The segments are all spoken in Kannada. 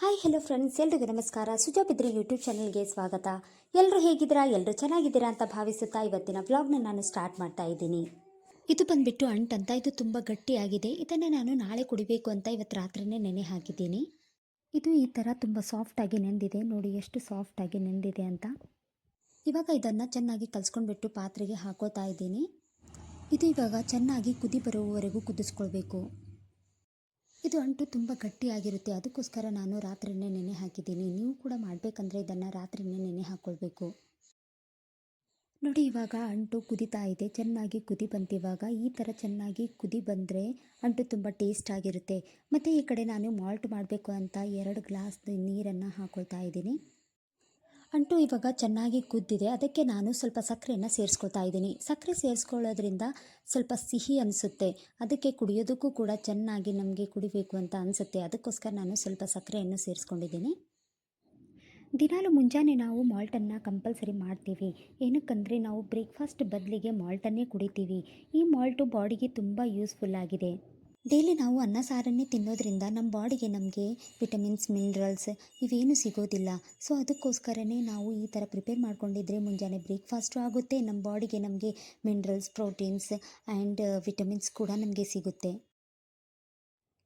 ಹಾಯ್ ಹಲೋ ಫ್ರೆಂಡ್ಸ್ ಎಲ್ರಿಗೂ ನಮಸ್ಕಾರ. ಸುಜಾ ಬಿದ್ರಿ ಯೂಟ್ಯೂಬ್ ಚಾನಲ್ಗೆ ಸ್ವಾಗತ. ಎಲ್ಲರೂ ಹೇಗಿದ್ದೀರಾ? ಎಲ್ಲರೂ ಚೆನ್ನಾಗಿದ್ದೀರಾ ಅಂತ ಭಾವಿಸುತ್ತಾ ಇವತ್ತಿನ ವ್ಲಾಗ್ನ ನಾನು ಸ್ಟಾರ್ಟ್ ಮಾಡ್ತಾ ಇದ್ದೀನಿ. ಇದು ಬಂದ್ಬಿಟ್ಟು ಅಂಟಂತ ಇದು ತುಂಬ ಗಟ್ಟಿಯಾಗಿದೆ. ಇದನ್ನು ನಾನು ನಾಳೆ ಕುಡಿಬೇಕು ಅಂತ ಇವತ್ತು ರಾತ್ರಿನೇ ನೆನೆ ಹಾಕಿದ್ದೀನಿ. ಇದು ಈ ಥರ ತುಂಬ ಸಾಫ್ಟಾಗಿ ನೆಂದಿದೆ. ನೋಡಿ ಎಷ್ಟು ಸಾಫ್ಟಾಗಿ ನೆಂದಿದೆ ಅಂತ. ಇವಾಗ ಇದನ್ನು ಚೆನ್ನಾಗಿ ಕಲಿಸ್ಕೊಂಡ್ಬಿಟ್ಟು ಪಾತ್ರೆಗೆ ಹಾಕೋತಾ ಇದ್ದೀನಿ. ಇದು ಇವಾಗ ಚೆನ್ನಾಗಿ ಕುದಿ ಬರುವವರೆಗೂ ಕುದಿಸ್ಕೊಳ್ಬೇಕು. ಇದು ಅಂಟು ತುಂಬ ಗಟ್ಟಿಯಾಗಿರುತ್ತೆ. ಅದಕ್ಕೋಸ್ಕರ ನಾನು ರಾತ್ರಿನೇ ನೆನೆ ಹಾಕಿದ್ದೀನಿ. ನೀವು ಕೂಡ ಮಾಡಬೇಕಂದ್ರೆ ಇದನ್ನು ರಾತ್ರಿನೇ ನೆನೆ ಹಾಕ್ಕೊಳ್ಬೇಕು ನೋಡಿ, ಇವಾಗ ಅಂಟು ಕುದಿತಾ ಇದೆ. ಚೆನ್ನಾಗಿ ಕುದಿ ಬಂತಿವಾಗ ಈ ಥರ ಚೆನ್ನಾಗಿ ಕುದಿ ಬಂದರೆ ಅಂಟು ತುಂಬ ಟೇಸ್ಟ್ ಆಗಿರುತ್ತೆ. ಮತ್ತು ಈ ಕಡೆ ನಾನು ಮಾಲ್ಟ್ ಮಾಡಬೇಕು ಅಂತ ಎರಡು ಗ್ಲಾಸ್ ನೀರನ್ನು ಹಾಕ್ಕೊಳ್ತಾ ಇದ್ದೀನಿ. ಅಂಟು ಇವಾಗ ಚೆನ್ನಾಗಿ ಕುದ್ದಿದೆ. ಅದಕ್ಕೆ ನಾನು ಸ್ವಲ್ಪ ಸಕ್ಕರೆಯನ್ನು ಸೇರಿಸ್ಕೊತಾ ಇದ್ದೀನಿ. ಸಕ್ಕರೆ ಸೇರಿಸ್ಕೊಳ್ಳೋದ್ರಿಂದ ಸ್ವಲ್ಪ ಸಿಹಿ ಅನಿಸುತ್ತೆ. ಅದಕ್ಕೆ ಕುಡಿಯೋದಕ್ಕೂ ಕೂಡ ಚೆನ್ನಾಗಿ ನಮಗೆ ಕುಡಿಬೇಕು ಅಂತ ಅನಿಸುತ್ತೆ. ಅದಕ್ಕೋಸ್ಕರ ನಾನು ಸ್ವಲ್ಪ ಸಕ್ಕರೆಯನ್ನು ಸೇರಿಸ್ಕೊಂಡಿದ್ದೀನಿ. ದಿನಾಲು ಮುಂಜಾನೆ ನಾವು ಮಾಲ್ಟನ್ನು ಕಂಪಲ್ಸರಿ ಮಾಡ್ತೀವಿ. ಏನಕ್ಕಂದರೆ ನಾವು ಬ್ರೇಕ್ಫಾಸ್ಟ್ ಬದಲಿಗೆ ಮಾಲ್ಟನ್ನೇ ಕುಡಿತೀವಿ. ಈ ಮಾಲ್ಟು ಬಾಡಿಗೆ ತುಂಬ ಯೂಸ್ಫುಲ್ ಆಗಿದೆ. ಡೈಲಿ ನಾವು ಅನ್ನ ಸಾರನ್ನೇ ತಿನ್ನೋದ್ರಿಂದ ನಮ್ಮ ಬಾಡಿಗೆ ನಮಗೆ ವಿಟಮಿನ್ಸ್ ಮಿನರಲ್ಸ್ ಇವೇನು ಸಿಗೋದಿಲ್ಲ. ಸೊ ಅದಕ್ಕೋಸ್ಕರನೇ ನಾವು ಈ ಥರ ಪ್ರಿಪೇರ್ ಮಾಡ್ಕೊಂಡಿದ್ರೆ ಮುಂಜಾನೆ ಬ್ರೇಕ್ಫಾಸ್ಟು ಆಗುತ್ತೆ. ನಮ್ಮ ಬಾಡಿಗೆ ನಮಗೆ ಮಿನರಲ್ಸ್ ಪ್ರೋಟೀನ್ಸ್ ಆ್ಯಂಡ್ ವಿಟಮಿನ್ಸ್ ಕೂಡ ನಮಗೆ ಸಿಗುತ್ತೆ.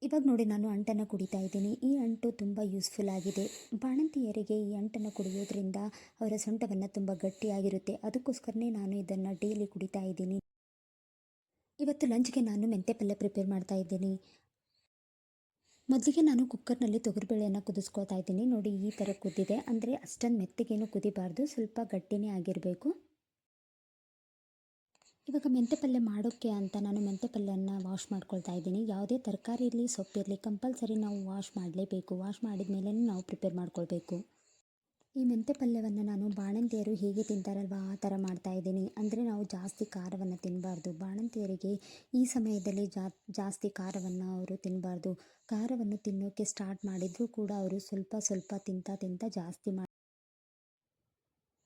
ಇವಾಗ ನೋಡಿ ನಾನು ಅಂಟನ್ನು ಕುಡಿತಾ ಇದ್ದೀನಿ. ಈ ಅಂಟು ತುಂಬ ಯೂಸ್ಫುಲ್ ಆಗಿದೆ. ಬಾಣಂತಿಯರಿಗೆ ಈ ಅಂಟನ್ನು ಕುಡಿಯೋದ್ರಿಂದ ಅವರ ಸೊಂಟವನ್ನು ತುಂಬ ಗಟ್ಟಿಯಾಗಿರುತ್ತೆ. ಅದಕ್ಕೋಸ್ಕರನೇ ನಾನು ಇದನ್ನು ಡೈಲಿ ಕುಡಿತಾ ಇದ್ದೀನಿ. ಇವತ್ತು ಲಂಚ್ಗೆ ನಾನು ಮೆಂತೆ ಪಲ್ಯ ಪ್ರಿಪೇರ್ ಮಾಡ್ತಾ ಇದ್ದೀನಿ. ಮೊದಲಿಗೆ ನಾನು ಕುಕ್ಕರ್ನಲ್ಲಿ ತೊಗರಿಬೇಳೆಯನ್ನು ಕುದಿಸ್ಕೊಳ್ತಾ ಇದ್ದೀನಿ. ನೋಡಿ ಈ ಥರ ಕುದ್ದಿದೆ ಅಂದರೆ ಅಷ್ಟೊಂದು ಮೆತ್ತಗೇನು ಕುದಿಬಾರ್ದು. ಸ್ವಲ್ಪ ಗಟ್ಟಿನೇ ಆಗಿರಬೇಕು. ಇವಾಗ ಮೆಂತೆ ಪಲ್ಯ ಮಾಡೋಕ್ಕೆ ಅಂತ ನಾನು ಮೆಂತೆ ಪಲ್ಯನ ವಾಶ್ ಮಾಡ್ಕೊಳ್ತಾ ಇದ್ದೀನಿ. ಯಾವುದೇ ತರಕಾರಿ ಇರಲಿ ಸೊಪ್ಪಿರಲಿ ಕಂಪಲ್ಸರಿ ನಾವು ವಾಶ್ ಮಾಡಲೇಬೇಕು. ವಾಶ್ ಮಾಡಿದ ಮೇಲೆ ನಾವು ಪ್ರಿಪೇರ್ ಮಾಡ್ಕೊಳ್ಬೇಕು. ಈ ಮೆಂತೆ ಪಲ್ಯವನ್ನು ನಾನು ಬಾಣಂತಿಯರು ಹೇಗೆ ತಿಂತಾರಲ್ವ? ಆ ಥರ ಮಾಡ್ತಾ ಇದ್ದೀನಿ. ಅಂದರೆ ನಾವು ಜಾಸ್ತಿ ಖಾರವನ್ನು ತಿನ್ನಬಾರ್ದು ಬಾಣಂತಿಯರಿಗೆ ಈ ಸಮಯದಲ್ಲಿ ಜಾ, ಜಾಸ್ತಿ ಖಾರವನ್ನು ಅವರು ತಿನ್ನಬಾರ್ದು ಖಾರವನ್ನು ತಿನ್ನೋಕ್ಕೆ ಸ್ಟಾರ್ಟ್ ಮಾಡಿದರೂ ಕೂಡ ಅವರು ಸ್ವಲ್ಪ ಸ್ವಲ್ಪ ತಿಂತಾ ತಿಂತಾ ಜಾಸ್ತಿ ಮಾಡಿ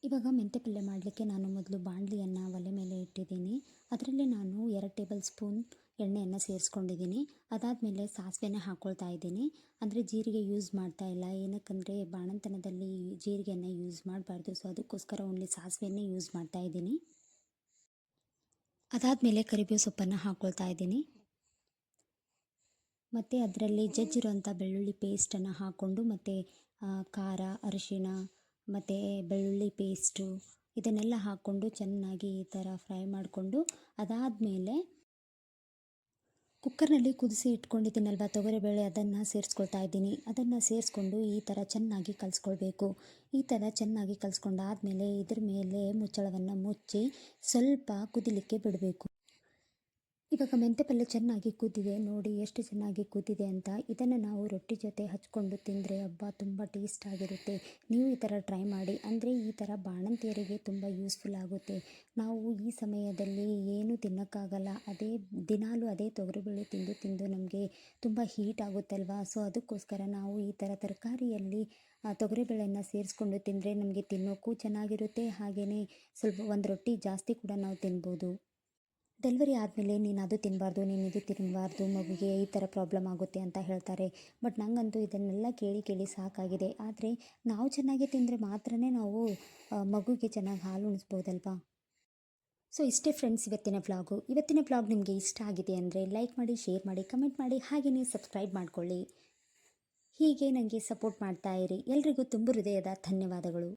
ಇವಾಗ ಮೆಂತೆ ಪಲ್ಯ ಮಾಡಲಿಕ್ಕೆ ನಾನು ಮೊದಲು ಬಾಣಲಿಯನ್ನು ಒಲೆ ಮೇಲೆ ಇಟ್ಟಿದ್ದೀನಿ. ಅದರಲ್ಲಿ ನಾನು ಎರಡು ಟೇಬಲ್ ಸ್ಪೂನ್ ಎಣ್ಣೆಯನ್ನು ಸೇರಿಸ್ಕೊಂಡಿದ್ದೀನಿ. ಅದಾದಮೇಲೆ ಸಾಸಿವೆನ ಹಾಕ್ಕೊಳ್ತಾ ಇದ್ದೀನಿ. ಅಂದರೆ ಜೀರಿಗೆ ಯೂಸ್ ಮಾಡ್ತಾ ಇಲ್ಲ. ಏನಕ್ಕಂದರೆ ಬಾಣಂತನದಲ್ಲಿ ಜೀರಿಗೆಯನ್ನು ಯೂಸ್ ಮಾಡಬಾರ್ದು. ಸೊ ಅದಕ್ಕೋಸ್ಕರ ಓನ್ಲಿ ಸಾಸಿವೆಯನ್ನೇ ಯೂಸ್ ಮಾಡ್ತಾ ಇದ್ದೀನಿ. ಅದಾದಮೇಲೆ ಕರಿಬೇವು ಸೊಪ್ಪನ್ನು ಹಾಕ್ಕೊಳ್ತಾ ಇದ್ದೀನಿ. ಮತ್ತು ಅದರಲ್ಲಿ ಜಜ್ಜಿರುವಂಥ ಬೆಳ್ಳುಳ್ಳಿ ಪೇಸ್ಟನ್ನು ಹಾಕ್ಕೊಂಡು ಮತ್ತು ಖಾರ, ಅರಿಶಿಣ ಮತ್ತು ಬೆಳ್ಳುಳ್ಳಿ ಪೇಸ್ಟು ಇದನ್ನೆಲ್ಲ ಹಾಕ್ಕೊಂಡು ಚೆನ್ನಾಗಿ ಈ ಥರ ಫ್ರೈ ಮಾಡಿಕೊಂಡು ಅದಾದಮೇಲೆ ಕುಕ್ಕರ್ನಲ್ಲಿ ಕುದಿಸಿ ಇಟ್ಕೊಂಡಿದ್ದೀನಲ್ವ ತೊಗರಿಬೇಳೆ ಅದನ್ನು ಸೇರಿಸ್ಕೊಳ್ತಾ ಇದ್ದೀನಿ. ಅದನ್ನು ಸೇರಿಸ್ಕೊಂಡು ಈ ಥರ ಚೆನ್ನಾಗಿ ಕಲಿಸ್ಕೊಳ್ಬೇಕು. ಈ ಥರ ಚೆನ್ನಾಗಿ ಕಲಿಸ್ಕೊಂಡಾದಮೇಲೆ ಇದ್ರ ಮೇಲೆ ಮುಚ್ಚಳವನ್ನು ಮುಚ್ಚಿ ಸ್ವಲ್ಪ ಕುದಿಲಿಕ್ಕೆ ಬಿಡಬೇಕು. ಇವಾಗ ಮೆಂತೆ ಪಲ್ಯ ಚೆನ್ನಾಗಿ ಕುದ್ದಿದೆ ನೋಡಿ ಎಷ್ಟು ಚೆನ್ನಾಗಿ ಕುದ್ದಿದೆ ಅಂತ. ಇದನ್ನು ನಾವು ರೊಟ್ಟಿ ಜೊತೆ ಹಚ್ಕೊಂಡು ತಿಂದರೆ ಹಬ್ಬ ತುಂಬ ಟೇಸ್ಟ್ ಆಗಿರುತ್ತೆ. ನೀವು ಈ ಥರ ಟ್ರೈ ಮಾಡಿ, ಅಂದರೆ ಈ ಥರ ಬಾಣಂತಿಯರಿಗೆ ತುಂಬ ಯೂಸ್ಫುಲ್ ಆಗುತ್ತೆ. ನಾವು ಈ ಸಮಯದಲ್ಲಿ ಏನು ತಿನ್ನೋಕ್ಕಾಗಲ್ಲ, ಅದೇ ದಿನಾಲೂ ಅದೇ ತೊಗರಿಬೇಳೆ ತಿಂದು ತಿಂದು ನಮಗೆ ತುಂಬ ಹೀಟ್ ಆಗುತ್ತಲ್ವಾ? ಸೊ ಅದಕ್ಕೋಸ್ಕರ ನಾವು ಈ ಥರ ತರಕಾರಿಯಲ್ಲಿ ತೊಗರಿಬೇಳೆಯನ್ನು ಸೇರಿಸ್ಕೊಂಡು ತಿಂದರೆ ನಮಗೆ ತಿನ್ನೋಕ್ಕೂ ಚೆನ್ನಾಗಿರುತ್ತೆ. ಹಾಗೆಯೇ ಸ್ವಲ್ಪ ಒಂದು ರೊಟ್ಟಿ ಜಾಸ್ತಿ ಕೂಡ ನಾವು ತಿನ್ಬೋದು. ಡೆಲಿವರಿ ಆದಮೇಲೆ ನೀನು ಅದು ತಿನ್ನಬಾರ್ದು ನೀನು ಇದು ತಿನ್ನಬಾರ್ದು ಮಗುಗೆ ಈ ಥರ ಪ್ರಾಬ್ಲಮ್ ಆಗುತ್ತೆ ಅಂತ ಹೇಳ್ತಾರೆ. ಬಟ್ ನನಗಂತೂ ಇದನ್ನೆಲ್ಲ ಕೇಳಿ ಕೇಳಿ ಸಾಕಾಗಿದೆ. ಆದರೆ ನಾವು ಚೆನ್ನಾಗಿ ತಿಂದರೆ ಮಾತ್ರನೇ ನಾವು ಮಗುಗೆ ಚೆನ್ನಾಗಿ ಹಾಲು ಉಣಿಸ್ಬೋದಲ್ವಾ? ಸೊ ಇಷ್ಟೇ ಫ್ರೆಂಡ್ಸ್ ಇವತ್ತಿನ ವ್ಲಾಗು ಇವತ್ತಿನ ವ್ಲಾಗ್ ನಿಮಗೆ ಇಷ್ಟ ಆಗಿದೆ ಅಂದರೆ ಲೈಕ್ ಮಾಡಿ ಶೇರ್ ಮಾಡಿ ಕಮೆಂಟ್ ಮಾಡಿ ಹಾಗೆಯೇ ಸಬ್ಸ್ಕ್ರೈಬ್ ಮಾಡಿಕೊಳ್ಳಿ. ಹೀಗೆ ನನಗೆ ಸಪೋರ್ಟ್ ಮಾಡ್ತಾ ಇರಿ. ಎಲ್ರಿಗೂ ತುಂಬ ಹೃದಯದ ಧನ್ಯವಾದಗಳು.